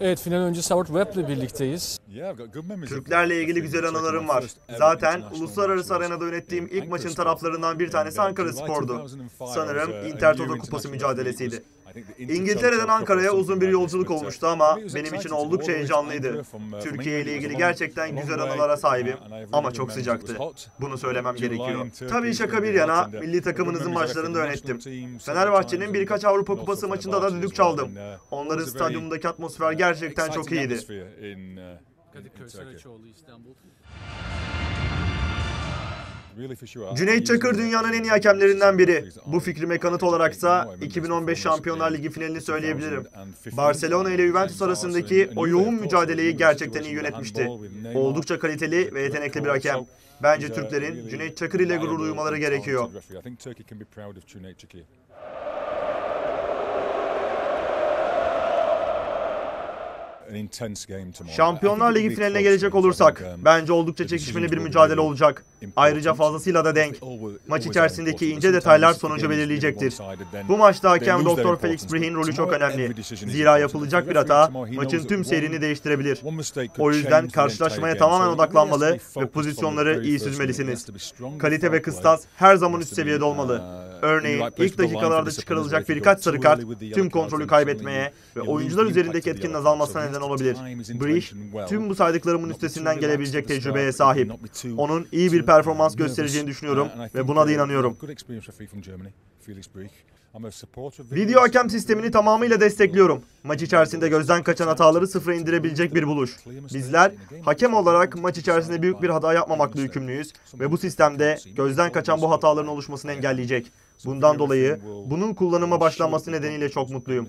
Evet final öncesi Howard Webb'le birlikteyiz. Türklerle ilgili güzel anılarım var. Zaten uluslararası arenada yönettiğim ilk maçın taraflarından bir tanesi Ankara Spor'du. Sanırım Inter Toto Kupası mücadelesiydi. İngiltere'den Ankara'ya uzun bir yolculuk olmuştu ama benim için oldukça heyecanlıydı. Türkiye ile ilgili gerçekten güzel anılara sahibim ama çok sıcaktı. Bunu söylemem gerekiyor. Tabii şaka bir yana milli takımınızın maçlarını da yönettim. Fenerbahçe'nin birkaç Avrupa Kupası maçında da düdük çaldım. Onların stadyumundaki atmosfer gerçekten çok iyiydi. Kadıköy Saraçoğlu İstanbul. Cüneyt Çakır dünyanın en iyi hakemlerinden biri. Bu fikrime kanıt olaraksa 2015 Şampiyonlar Ligi finalini söyleyebilirim. Barcelona ile Juventus arasındaki o yoğun mücadeleyi gerçekten iyi yönetmişti. Oldukça kaliteli ve yetenekli bir hakem. Bence Türklerin Cüneyt Çakır ile gurur duymaları gerekiyor. Şampiyonlar Ligi finaline gelecek olursak bence oldukça çekişmeli bir mücadele olacak. Ayrıca fazlasıyla da denk. Maç içerisindeki ince detaylar sonucu belirleyecektir. Bu maçta hakem Dr. Felix Brihin rolü çok önemli. Zira yapılacak bir hata maçın tüm seyrini değiştirebilir. O yüzden karşılaşmaya tamamen odaklanmalı ve pozisyonları iyi süzmelisiniz. Kalite ve kıstas her zaman üst seviyede olmalı. Örneğin ilk dakikalarda çıkarılacak birkaç sarı kart tüm kontrolü kaybetmeye ve oyuncular üzerindeki etkinin azalmasına neden olabilir. Brich tüm bu saydıklarımın üstesinden gelebilecek tecrübeye sahip. Onun iyi bir performans göstereceğini düşünüyorum ve buna da inanıyorum. Video hakem sistemini tamamıyla destekliyorum. Maç içerisinde gözden kaçan hataları sıfıra indirebilecek bir buluş. Bizler hakem olarak maç içerisinde büyük bir hata yapmamakla yükümlüyüz ve bu sistemde gözden kaçan bu hataların oluşmasını engelleyecek. Bundan dolayı bunun kullanıma başlanması nedeniyle çok mutluyum.